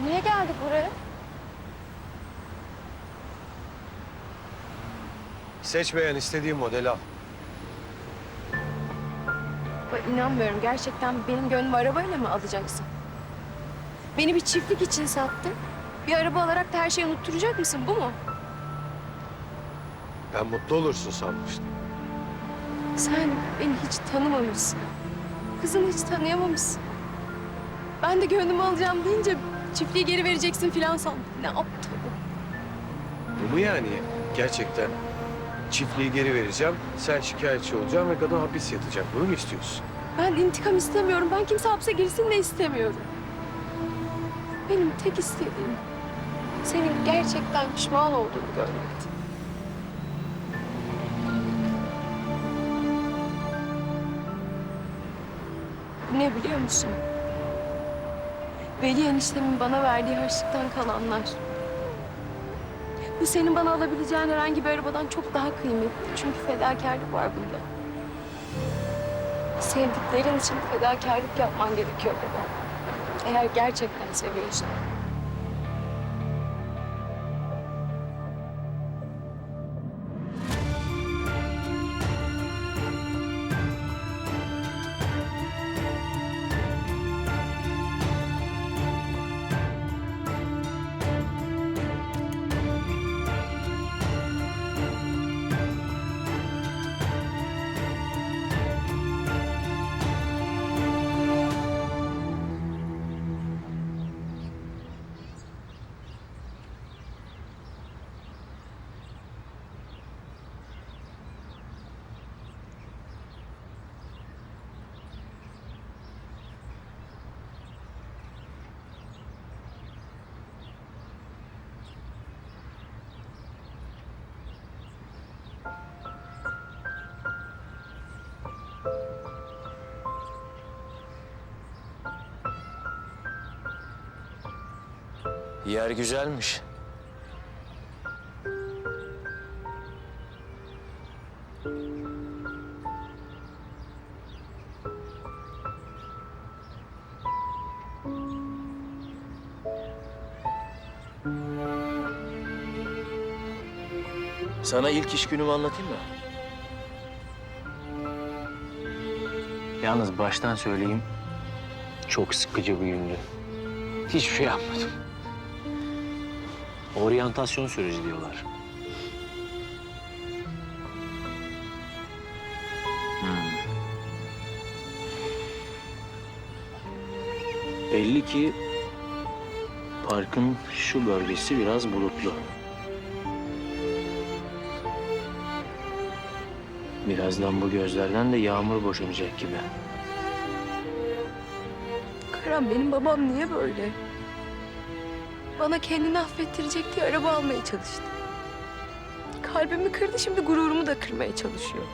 Niye geldik buraya? Seç beğen istediğin modeli al. Bak, inanmıyorum. Gerçekten benim gönlümü arabayla mı alacaksın? Beni bir çiftlik için sattın. Bir araba alarak da her şeyi unutturacak mısın? Bu mu? Ben mutlu olursun sanmıştım. Sen beni hiç tanımamışsın. Kızını hiç tanıyamamışsın. Ben de gönlümü alacağım deyince çiftliği geri vereceksin filan sandım. Ne aptal. Bu mu yani gerçekten? Çiftliği geri vereceğim, sen şikayetçi olacaksın ve kadın hapis yatacak. Bunu mu istiyorsun? Ben intikam istemiyorum. Ben kimse hapse girsin de istemiyorum. Benim tek istediğim senin gerçekten pişman olduğunu görmekti. Ne biliyor musun? Veli eniştemin bana verdiği harçlıktan kalanlar. Bu senin bana alabileceğin herhangi bir arabadan çok daha kıymetli. Çünkü fedakarlık var bunda. Sevdiklerin için fedakarlık yapman gerekiyor baba. Eğer gerçekten seviyorsan. Yer güzelmiş. Sana ilk iş günümü anlatayım mı? Yalnız baştan söyleyeyim, çok sıkıcı bir gündü. Hiçbir şey yapmadım. Oryantasyon süreci diyorlar. Hmm. Belli ki parkın şu bölgesi biraz bulutlu. Birazdan bu gözlerden de yağmur boşanacak gibi. Karan benim babam niye böyle? Bana kendini affettirecek diye araba almaya çalıştı. Kalbimi kırdı şimdi gururumu da kırmaya çalışıyor.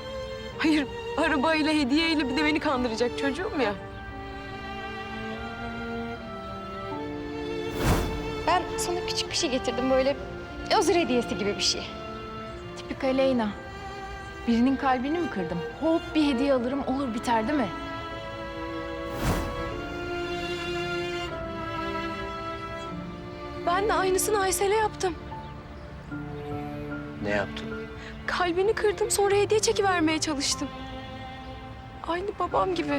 Hayır arabayla hediyeyle bir de beni kandıracak çocuğum ya. Ben sana küçük bir şey getirdim böyle özür hediyesi gibi bir şey. Tipik Aleyna. Birinin kalbini mi kırdım? Hop bir hediye alırım olur biter değil mi? Ben de aynısını Aysel'e yaptım. Ne yaptın? Kalbini kırdım sonra hediye çekivermeye çalıştım. Aynı babam gibi.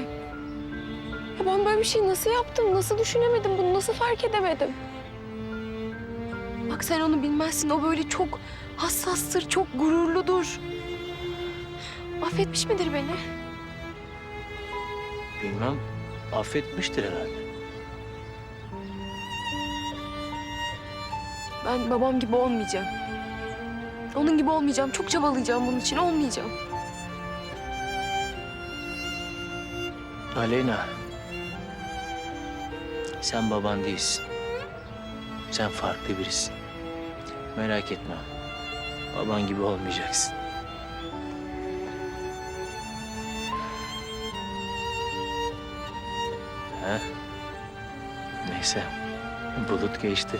Ya ben böyle bir şey nasıl yaptım? Nasıl düşünemedim? Bunu nasıl fark edemedim? Bak sen onu bilmezsin. O böyle çok hassastır, çok gururludur. Affetmiş midir beni? Bilmem. Affetmiştir herhalde. Ben babam gibi olmayacağım. Onun gibi olmayacağım. Çok çabalayacağım bunun için. Olmayacağım. Aleyna. Sen baban değilsin. Sen farklı birisin. Merak etme. Baban gibi olmayacaksın. He? Neyse. Bulut geçti.